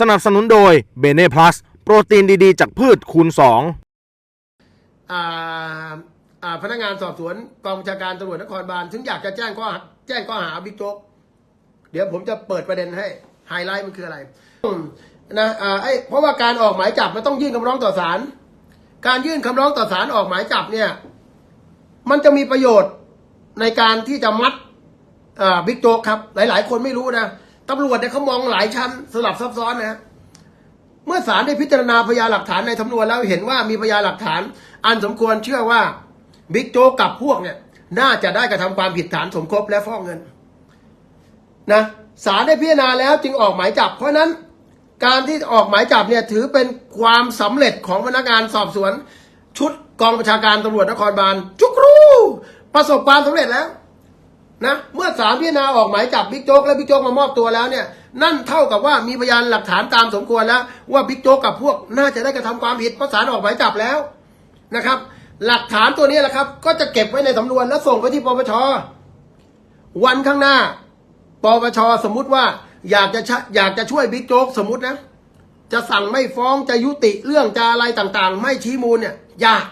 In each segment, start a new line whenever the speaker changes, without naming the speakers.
สนับสนุนโดยเบเน่พลัสโปรตีนดีๆ จากพืชคูณ2
อ่าอ่าพนักงานสอบสวนกองบัญชาการตำรวจนครบาลถึงอยากจะแจ้งข้อหาแจ้งข้อหาบิ๊กโจ๊กเดี๋ยวผมจะเปิดประเด็นให้ไฮไลท์มันคืออะไรนะอ่าไอเพราะว่าการออกหมายจับมันต้องยื่นคำร้องต่อศาลการยื่นคำร้องต่อศาลออกหมายจับเนี่ย มันจะมีประโยชน์ในการที่จะมัดบิ๊กโจ๊กครับ หลาย ๆ คนไม่รู้นะ ตำรวจเนี่ยเขามองหลายชั้นสลับซับซ้อนนะ เมื่อศาลได้พิจารณาพยานหลักฐานในสำนวนแล้วเห็นว่ามีพยานหลักฐาน อันสมควรเชื่อว่าบิ๊กโจ๊กกับพวกเนี่ย น่าจะได้กระทำความผิดฐานสมคบและฟอกเงิน นะศาลได้พิจารณาแล้วจึงออกหมายจับ เพราะนั้นการที่ออกหมายจับเนี่ยถือเป็นความสำเร็จของพนักงานสอบสวน ชุดกองบัญชาการตำรวจนครบาลจุกรู ประสบความสำเร็จแล้ว นะเมื่อศาลพิจารณาออกหมายจับบิ๊กโจ๊กและบิ๊กโจ๊กมามอบตัวแล้วเนี่ยนั่นเท่ากับว่ามีพยานหลักฐานตามสมควรแล้ว ว่าบิ๊กโจ๊กกับพวกน่าจะได้กระทำความผิดเพราะศาลออกหมายจับแล้วนะครับ หลักฐานตัวนี้แหละครับ ก็จะเก็บไว้ในสำนวนแล้วส่งไปที่ปปชวันข้างหน้าปปชสมมุติว่าอยากจะอยากจะช่วยบิ๊กโจ๊กสมมตินะ จะสั่งไม่ฟ้องจะยุติเรื่องจะอะไรต่างๆ ไม่ชี้มูลเนี่ยยาก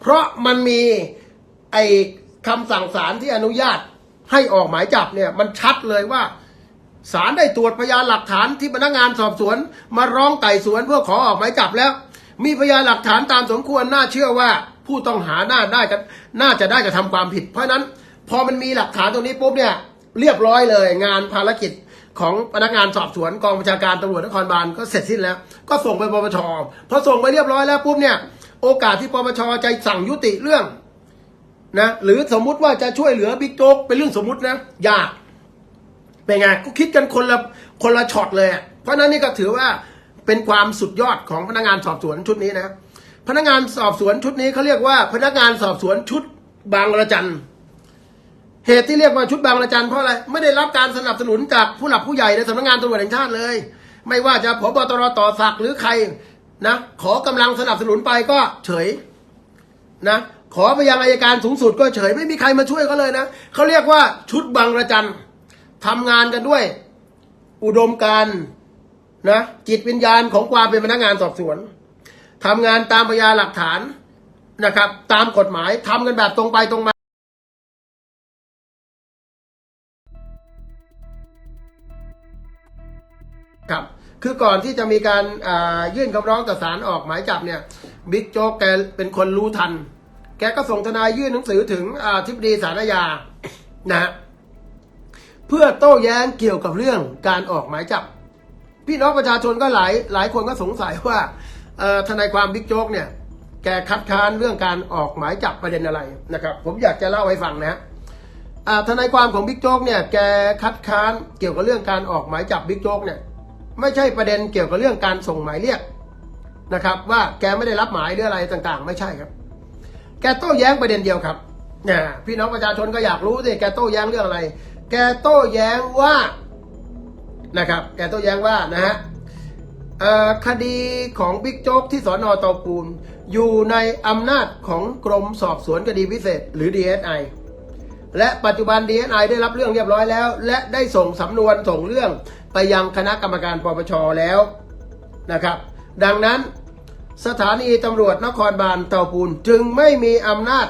เพราะมันมีไอ คำสั่งศาลที่อนุญาตให้ออกหมายจับเนี่ยมันชัดเลยว่าศาลได้ตรวจพยานหลักฐานที่พนักงานสอบสวน มาร้องไต่สวนเพื่อขอออกหมายจับแล้ว มีพยานหลักฐานตามสมควรน่าเชื่อว่าผู้ต้องหาน่าได้กันน่าจะได้กระทำความผิด เพราะฉะนั้นพอมันมีหลักฐานตรงนี้ปุ๊บเนี่ยเรียบร้อยเลย งานภารกิจของพนักงานสอบสวนกองบัญชาการตำรวจนครบาลก็เสร็จสิ้นแล้ว ก็ส่งไปปปชพอส่งไปเรียบร้อยแล้วปุ๊บเนี่ยโอกาสที่ปปชจะสั่งยุติเรื่อง นะหรือสมมุติว่าจะช่วยเหลือบิ๊กโจ๊กเป็นเรื่องสมมุตินะยากเป็นไงก็คิดกันคนละคนละช็อตเลย เพราะนั้นนี่ก็ถือว่าเป็นความสุดยอดของพนักงานสอบสวนชุดนี้นะ พนักงานสอบสวนชุดนี้เขาเรียกว่า พนักงานสอบสวนชุดบางระจันเหตุที่เรียกว่าชุดบางระจันเพราะอะไรไม่ได้รับการสนับสนุนจากผู้หลักผู้ใหญ่ในสำนักงานตำรวจแห่งชาติเลย ไม่ว่าจะพบตรต่อศักดิ์หรือใครนะขอกำลังสนับสนุนไปก็เฉยนะ ขอไปยังอายการสูงสุดก็เฉย ไม่มีใครมาช่วยเขาเลยนะเขาเรียกว่าชุดบางระจันทำงานกันด้วย อุดมการนะจิตวิญญาณของความเป็นพนักงานสอบสวนทำงานตามพยานหลักฐานนะครับ ตามกฎหมายทำกันแบบตรงไปตรงมาครับคือก่อนที่จะมีการยื่นคำร้องต่อศาลออกหมายจับเนี่ยบิ๊กโจ๊กแกเป็นคนรู้ทัน แกก็ส่งทนายยื่นหนังสือถึงทิบดีสารยานะเพื่อโต้แย้งเกี่ยวกับเรื่องการออกหมายจับ พี่น้องประชาชนก็หลายหลายคนก็สงสัยว่าทนายความบิ๊กโจ๊กเนี่ยแกคัดค้านเรื่องการออกหมายจับประเด็นอะไรนะครับ ผมอยากจะเล่าให้ฟังนะทนายความของบิ๊กโจ๊กเนี่ยแกคัดค้านเกี่ยวกับเรื่องการออกหมายจับบิ๊กโจ๊กเนี่ยไม่ใช่ประเด็นเกี่ยวกับเรื่องการส่งหมายเรียกนะครับ ว่าแกไม่ได้รับหมายหรืออะไรต่างๆ ไม่ใช่ครับ แกโต้แย้งประเด็นเดียวครับเนี่ยพี่น้องประชาชนก็อยากรู้สิแกโต้แย้งเรื่องอะไร แกโต้แย้งว่านะครับ แกโต้แย้งว่านะฮะคดีของบิ๊กโจ๊กที่สอนอตาปูนอยู่ในอำนาจของกรมสอบสวนคดีพิเศษ หรือ DSI และปัจจุบัน DSI ได้รับเรื่องเรียบร้อยแล้ว และได้ส่งสำนวนส่งเรื่องไปยังคณะกรรมการปปชแล้วนะครับ ดังนั้น สถานีตำรวจนครบาลเตาปูนจึงไม่มีอำนาจ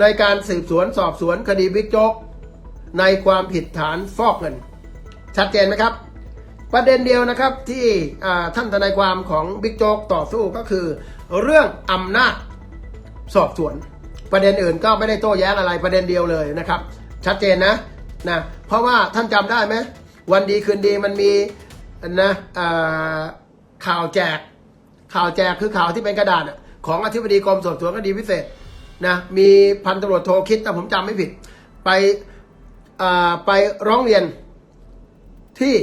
ในการสืบสวนสอบสวนคดีบิ๊กโจ๊กในความผิดฐานฟอกเงิน ชัดเจนไหมครับ ประเด็นเดียวนะครับที่ท่านทนายความของบิ๊กโจ๊กต่อสู้ก็คือ เรื่องอำนาจสอบสวน ประเด็นอื่นก็ไม่ได้โต้แย้งอะไรประเด็นเดียวเลยนะครับ ชัดเจนนะนะเพราะว่าท่านจำได้ไหมวันดีคืนดีมันมีนะข่าวแจก ข่าวแจกคือข่าวที่เป็นกระดาษของอธิบดีกรมสอบสวนคดีพิเศษนะมีพันตำรวจโทคิดแต่ผมจำไม่ผิด ไปไปร้องเรียนที่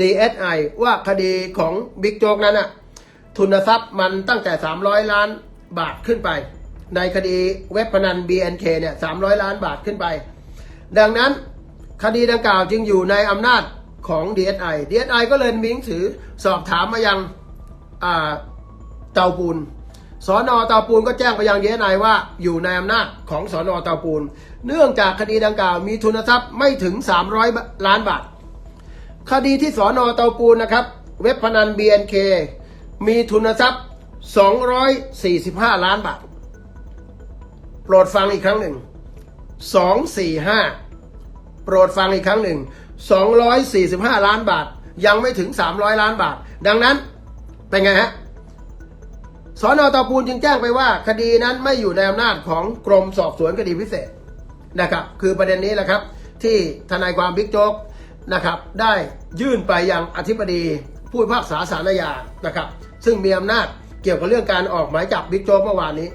DSI ว่าคดีของบิ๊กโจ๊กนั้นอะทุนทรัพย์มันตั้งแต่ 300 ล้านบาทขึ้นไป ในคดีเว็บพนัน BNK เนี่ย300 ล้านบาทขึ้นไป ดังนั้นคดีดังกล่าวจึงอยู่ในอำนาจของ DSI DSI ก็เลยมีหนังสือสอบถามมายัง เตาปูนสอนอเตาปูนก็แจ้งไปยัง DSI ว่าอยู่ในอำนาจของสอนอเตาปูน เนื่องจากคดีดังกล่าวมีทุนทรัพย์ไม่ถึง 300 ล้านบาท คดีที่สอนอเตาปูนนะครับ เว็บพนัน BNK มีทุนทรัพย์ 245 ล้านบาท โปรดฟังอีกครั้งหนึ่ง 245 โปรดฟังอีกครั้งหนึ่ง 245 ล้านบาท ยังไม่ถึง 300 ล้านบาท ดังนั้น เป็นไงฮะสอนอตาปูนจึงแจ้งไปว่าคดีนั้นไม่อยู่ในอำนาจของกรมสอบสวนคดีพิเศษนะครับ คือประเด็นนี้แหละครับ ที่ทนายความบิ๊กโจ๊กนะครับ ได้ยื่นไปยังอธิบดีผู้พิพากษาสารยานะครับ ซึ่งมีอำนาจเกี่ยวกับเรื่องการออกหมายจับบิ๊กโจ๊กเมื่อวานนี้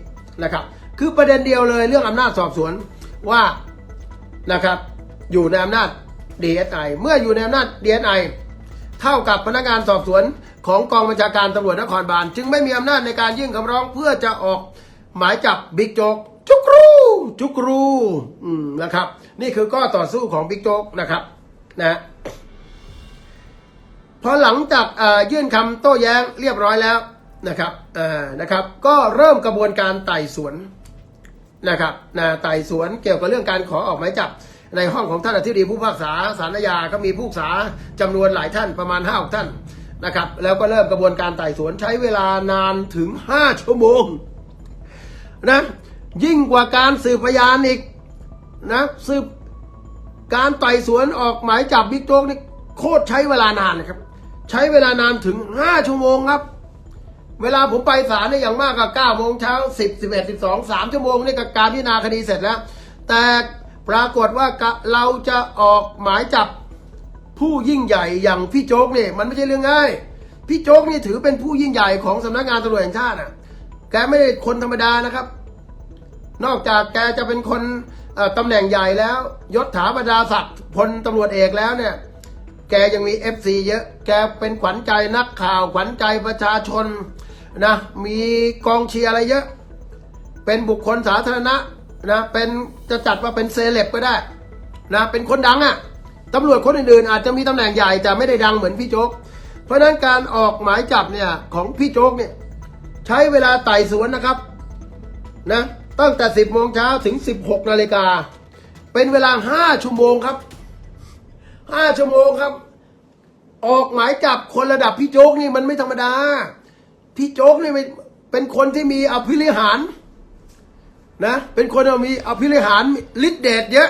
นะครับ คือประเด็นเดียวเลยเรื่องอำนาจสอบสวนว่านะครับ อยู่ในอำนาจ DSI เมื่ออยู่ในอำนาจ DSI เท่ากับพนักงานสอบสวน ของกองบัญชาการตำรวจนครบาลจึงไม่มีอำนาจในการยื่นคำร้องเพื่อจะออกหมายจับบิ๊กโจ๊กจุกรูจุกรูนะครับ นี่คือก็ต่อสู้ของบิ๊กโจ๊กนะครับนะพอหลังจากยื่นคำโต้แย้งเรียบร้อยแล้วนะครับนะครับ ก็เริ่มกระบวนการไต่สวนนะครับนะไต่สวนเกี่ยวกับเรื่องการขอออกหมายจับ ในห้องของท่านอธิบดีผู้พิพากษาสารยาก็มีผู้พิพากษาจำนวนหลายท่านประมาณห้าท่าน นะครับ แล้วก็เริ่มกระบวนการไต่สวนใช้เวลานานถึงห้าชั่วโมงนะยิ่งกว่าการสืบพยานอีกนะสืบการไต่สวนออกหมายจับบิ๊กโจ๊กนี่โคตรใช้เวลานานนะครับ ใช้เวลานานถึงห้าชั่วโมงครับ เวลาผมไปศาลเนี่ยอย่างมากก็เก้าโมงเช้าสิบสิบเอ็ดสิบสองสามชั่วโมงนี่ก็การพิจารณาคดีเสร็จแล้ว แต่ปรากฏว่าเราจะออกหมายจับ ผู้ยิ่งใหญ่อย่างพี่โจ๊กเนี่ยมันไม่ใช่เรื่องง่าย พี่โจ๊กนี่ถือเป็นผู้ยิ่งใหญ่ของสำนักงานตำรวจแห่งชาติอะ แกไม่ได้คนธรรมดานะครับ นอกจากแกจะเป็นคนเอ่อตำแหน่งใหญ่แล้ว ยศถาบรรดาศักดิ์พลตำรวจเอกแล้วเนี่ย แกยังมีเอฟซีเยอะ แกเป็นขวัญใจนักข่าว ขวัญใจประชาชนนะ มีกองเชียร์อะไรเยอะ เป็นบุคคลสาธารณะนะ เป็นจะจัดว่าเป็นเซเลบก็ได้นะ เป็นคนดังอะ่ะ ตำรวจคนอื่นๆอาจจะมีตำแหน่งใหญ่แต่ไม่ได้ดังเหมือนพี่โจ๊ก เพราะนั้นการออกหมายจับเนี่ยของพี่โจ๊กเนี่ยใช้เวลาไต่สวนนะครับนะตั้งแต่ 10โมงเช้าถึง 16นาฬิกาเป็นเวลา 5 ชั่วโมงครับ 5 ชั่วโมงครับ ออกหมายจับคนระดับพี่โจ๊กนี่มันไม่ธรรมดา พี่โจ๊กนี่เป็นคนที่มีอภิริหารนะเป็นคนที่มีอภิริหารฤทธิ์เดชเยอะ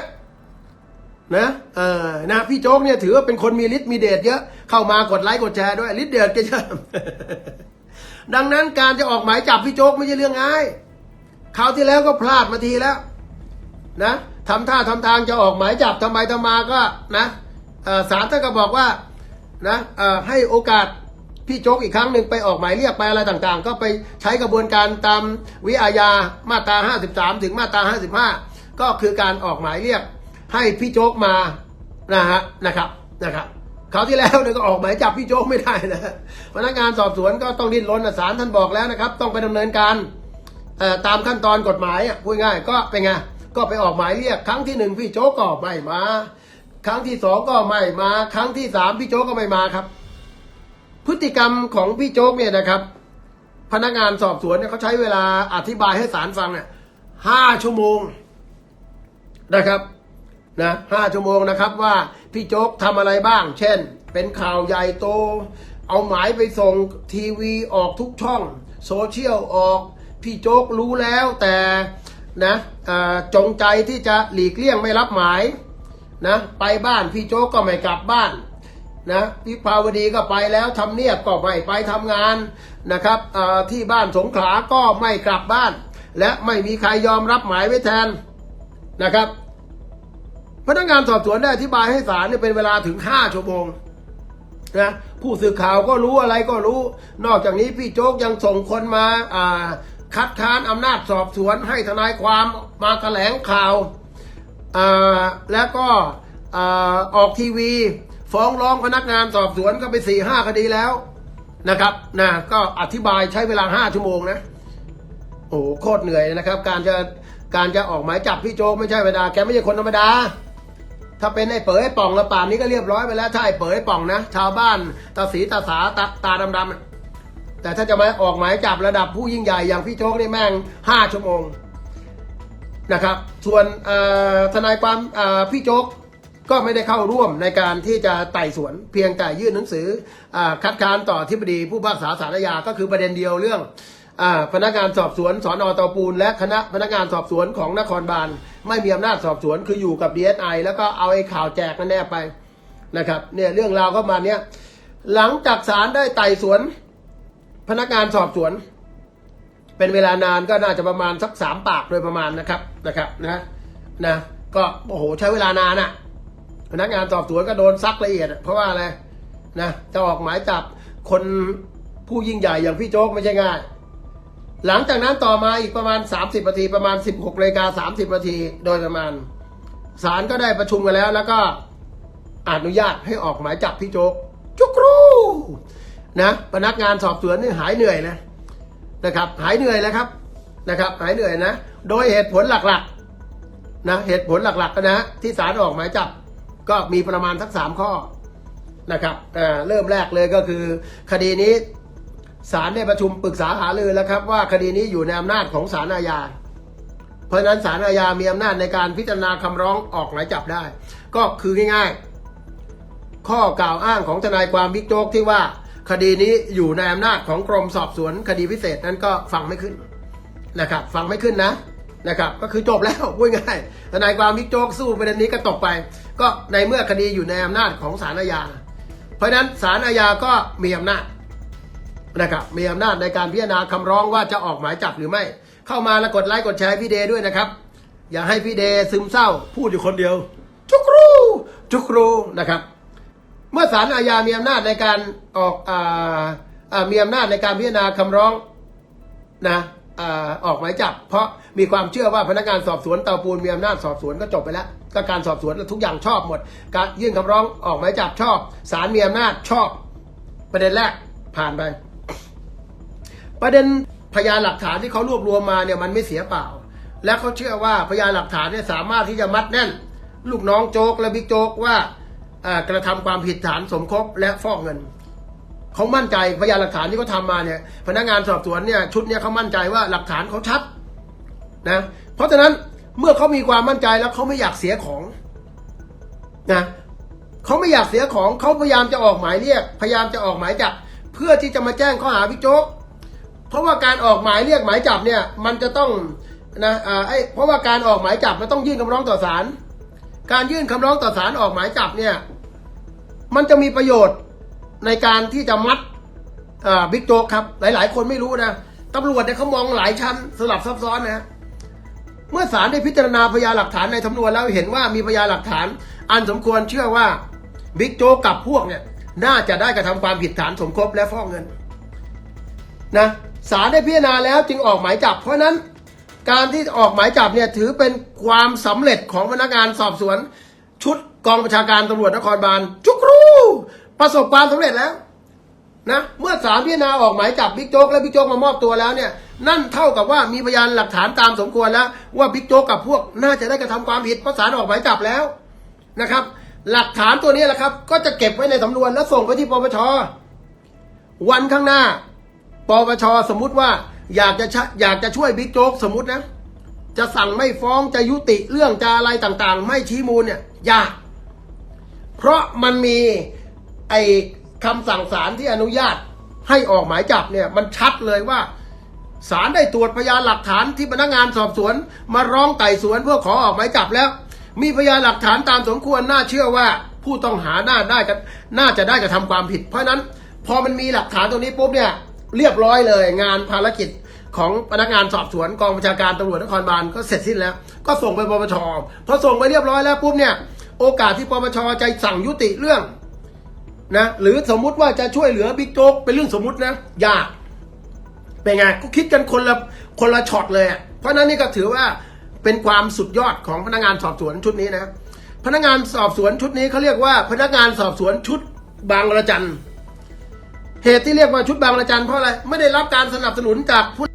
นะเออนะพี่โจ๊กเนี่ยถือว่าเป็นคนมีฤทธิ์มีเดชเยอะเข้ามากดไลค์กดแชร์ด้วยฤทธิ์เดชแกเยอะดังนั้นการจะออกหมายจับพี่โจ๊กไม่ใช่เรื่องง่ายคราวที่แล้วก็พลาดมาทีแล้ว นะทำท่าทำทางจะออกหมายจับทำไมทำมาก็นะศาลท่านก็บอกว่านะให้โอกาสพี่โจ๊กอีกครั้งหนึ่งไปออกหมายเรียกไปอะไรต่างๆ ก็ไปใช้กระบวนการตามวิอาญามาตรา 53 ถึงมาตรา 55 ก็คือการออกหมายเรียก ให้พี่โจ๊กมานะฮะนะครับนะครับคราวที่แล้วเนี่ยก็ออกหมายจับพี่โจ๊กไม่ได้นะพนักงานสอบสวนก็ต้องดิ้นรนนะศาลท่านบอกแล้วนะครับ ต้องไปดำเนินการตามขั้นตอนกฎหมายพูดง่ายก็เป็นไงก็ไปออกหมายเรียก ครั้งที่หนึ่งพี่โจ๊กก็ไม่มา ครั้งที่สองก็ไม่มา ครั้งที่สามพี่โจ๊กก็ไม่มาครับ พฤติกรรมของพี่โจ๊กเนี่ยนะครับ พนักงานสอบสวนเนี่ยเขาใช้เวลาอธิบายให้ศาลฟังเนี่ยห้าชั่วโมงนะครับ นะห้าชั่วโมงนะครับว่าพี่โจ๊กทำอะไรบ้าง เช่น เป็นข่าวใหญ่โต เอาหมายไปส่งทีวีออกทุกช่อง โซเชียลออก พี่โจ๊กรู้แล้วแต่นะจงใจที่จะหลีกเลี่ยงไม่รับหมายนะไปบ้านพี่โจ๊กก็ไม่กลับบ้านนะพิภาวดีก็ไปแล้วทำเนียบก็ไม่ไปทำงานนะครับที่บ้านสงขลาก็ไม่กลับบ้าน และไม่มีใครยอมรับหมายไว้แทนนะครับ พนักงานสอบสวนได้อธิบายให้ศาลเนี่ยเป็นเวลาถึงห้าชั่วโมงนะผู้สื่อข่าวก็รู้อะไรก็รู้ นอกจากนี้พี่โจ๊กยังส่งคนมาอ่าคัดค้านอำนาจสอบสวนให้ทนายความมาแถลงข่าวอ่าแล้วก็อ่าออกทีวี ฟ้องร้องพนักงานสอบสวนก็ไปสี่ห้าคดีแล้วนะครับนะก็อธิบายใช้เวลาห้าชั่วโมงนะโอ้โหโคตรเหนื่อยนะครับ การจะการจะออกหมายจับพี่โจ๊กไม่ใช่ธรรมดาแกไม่ใช่คนธรรมดา ถ้าเป็นไอ้เป๋ยไอ้ป่องละป่านนี้ก็เรียบร้อยไปแล้วถ้าไอ้เป๋ยไอ้ป่องนะ ชาวบ้านตาสีตาสาตาตาดำๆแต่ถ้าจะมาออกหมายจับระดับผู้ยิ่งใหญ่อย่างพี่โจ๊กนี่แม่งห้าชั่วโมงนะครับ ส่วนทนายความพี่โจ๊กก็ไม่ได้เข้าร่วมในการที่จะไต่สวน เพียงแต่ยื่นหนังสืออคัดค้านต่อที่ปดีผู้พิพากษาสารยาก็คือประเด็นเดียวเรื่อง พนักงานสอบสวนสอนอตาปูน และคณะพนักงานสอบสวนของนครบาลไม่มีอำนาจสอบสวนคืออยู่กับ DSI แล้วก็เอาไอ้ข่าวแจกนั่นแน่ไปนะครับเนี่ยเรื่องราวก็มาเนี้ยหลังจากศาลได้ไต่สวน พนักงานสอบสวน เป็นเวลานานก็น่าจะประมาณสักสามปากโดยประมาณนะครับนะครับนะนะก็โอ้โหใช้เวลานานอะพนักงานสอบสวนก็โดนซักละเอียด เพราะว่าอะไรนะจะออกหมายจับคนผู้ยิ่งใหญ่อย่างพี่โจ๊กไม่ใช่ง่าย หลังจากนั้นต่อมาอีกประมาณ 30นาทีประมาณ 16นาฬิกา30นาทีโดยประมาณศาลก็ได้ประชุมกันแล้ว แล้วก็อนุญาตให้ออกหมายจับพี่โจ๊กจุกรูนะพนักงานสอบสวนนี่หายเหนื่อยนะนะครับ หายเหนื่อยแล้วครับนะครับ หายเหนื่อยนะ โดยเหตุผลหลักๆนะเหตุผลหลักๆนะที่ศาลออกหมายจับ ก็มีประมาณสักสามข้อนะครับอ่าเริ่มแรกเลยก็คือ คดีนี้ ศาลได้ประชุมปรึกษาหารือแล้วครับว่าคดีนี้อยู่ในอำนาจของศาลอาญา เพราะฉะนั้นศาลอาญามีอำนาจในการพิจารณาคำร้องออกหมายจับได้ ก็คือง่ายๆ ข้อกล่าวอ้างของทนายความบิ๊กโจ๊กที่ว่าคดีนี้อยู่ในอำนาจของกรมสอบสวนคดีพิเศษนั้นก็ฟังไม่ขึ้นนะครับฟังไม่ขึ้นนะนะครับก็คือจบแล้วพูดง่ายทนายความบิ๊กโจ๊กสู้ประเด็นนี้ก็ตกไป ก็ในเมื่อคดีอยู่ในอำนาจของศาลอาญา เพราะฉะนั้นศาลอาญาก็มีอำนาจ นะครับมีอำนาจในการพิจารณาคำร้องว่าจะออกหมายจับหรือไม่ เข้ามาแล้วกดไลค์กดแชร์พี่เดย์ด้วยนะครับ อย่าให้พี่เดย์ซึมเศร้า พูดอยู่คนเดียว จุกรูจุกรูนะครับ เมื่อศาลอาญามีอำนาจในการออกอ่ามีอำนาจในการพิจารณาคำร้องนะอาออกหมายจับ เพราะมีความเชื่อว่าพนักงานสอบสวนเตาปูนมีอำนาจสอบสวนก็จบไปแล้วก็การสอบสวนทุกอย่างชอบหมด การยื่นคำร้องออกหมายจับชอบศาลมีอำนาจชอบ ประเด็นแรกผ่านไป ประเด็นพยานหลักฐานที่เขารวบรวมมาเนี่ยมันไม่เสียเปล่า และเขาเชื่อว่าพยานหลักฐานเนี่ยสามารถที่จะมัดแน่น ลูกน้องโจ๊กและบิ๊กโจ๊กว่ากระทำความผิดฐานสมคบและฟอกเงินเขามั่นใจพยานหลักฐานที่เขาทำมาเนี่ย พนักงานสอบสวนเนี่ยชุดเนี่ยเขามั่นใจว่าหลักฐานเขาชัดนะเพราะฉะนั้นเมื่อเขามีความมั่นใจแล้วเขาไม่อยากเสียของนะเขาไม่อยากเสียของเขาพยายามจะออกหมายเรียก พยายามจะออกหมายจับเพื่อที่จะมาแจ้งข้อหาบิ๊กโจ๊ก เพราะว่าการออกหมายเรียกหมายจับเนี่ยมันจะต้องนะอ่าไอเพราะว่าการออกหมายจับมันต้องยื่นคำร้องต่อศาลการยื่นคำร้องต่อศาลออกหมายจับเนี่ยมันจะมีประโยชน์ในการที่จะมัดอ่าบิ๊กโจ๊กครับ หลาย ๆ คนไม่รู้นะตำรวจเนี่ยเขามองหลายชั้นสลับซับซ้อนนะเมื่อศาลได้พิจารณาพยานหลักฐานในสำนวนแล้วเห็นว่ามีพยานหลักฐาน อันสมควรเชื่อว่าบิ๊กโจ๊กกับพวกเนี่ย น่าจะได้กระทำความผิดฐานสมคบและฟอกเงิน นะ ศาลได้พิจารณาแล้วจึงออกหมายจับ เพราะนั้นการที่ออกหมายจับเนี่ยถือเป็นความสำเร็จของพนักงานสอบสวน ชุดกองประชาการตำรวจนครบาลจุกรูประสบความสำเร็จแล้วนะเมื่อศาลพิจารณาออกหมายจับบิ๊กโจ๊กและบิ๊กโจ๊กมามอบตัวแล้วเนี่ยนั่นเท่ากับว่ามีพยานหลักฐานตามสมควรแล้ว ว่าบิ๊กโจ๊กกับพวกน่าจะได้กระทำความผิดเพราะศาลออกหมายจับแล้วนะครับ หลักฐานตัวนี้แหละครับ ก็จะเก็บไว้ในสำนวนแล้วส่งไปที่ปปชวันข้างหน้า ปปชสมมุติว่าอยากจะชะอยากจะช่วยบิ๊กโจ๊กสมมตินะ จะสั่งไม่ฟ้องจะยุติเรื่องจะอะไรต่างๆ ไม่ชี้มูลเนี่ยยาก เพราะมันมีไอ้คำสั่งศาลที่อนุญาตให้ออกหมายจับเนี่ยมันชัดเลยว่าศาลได้ตรวจพยานหลักฐานที่พนักงานสอบสวน มาร้องไต่สวนเพื่อขอออกหมายจับแล้ว มีพยานหลักฐานตามสมควรน่าเชื่อว่าผู้ต้องหาน่าได้กันน่าจะได้กระทำความผิด เพราะฉะนั้นพอมันมีหลักฐานตรงนี้ปุ๊บเนี่ย เรียบร้อยเลย งานภารกิจของพนักงานสอบสวนกองบัญชาการตำรวจนครบาลก็เสร็จสิ้นแล้ว ก็ส่งไปปปชพอส่งไปเรียบร้อยแล้วปุ๊บเนี่ยโอกาสที่ปปชจะสั่งยุติเรื่องนะหรือสมมุติว่าจะช่วยเหลือบิ๊กโจ๊กเป็นเรื่องสมมุตินะยากเป็นไงก็คิดกันคนละคนละช็อตเลย เพราะนั้นนี่ก็ถือว่าเป็นความสุดยอดของพนักงานสอบสวนชุดนี้นะพนักงานสอบสวนชุดนี้เขาเรียกว่า พนักงานสอบสวนชุดบางระจัน เหตุที่เรียกว่าชุดบางระจันเพราะอะไร ไม่ได้รับการสนับสนุนจากผู้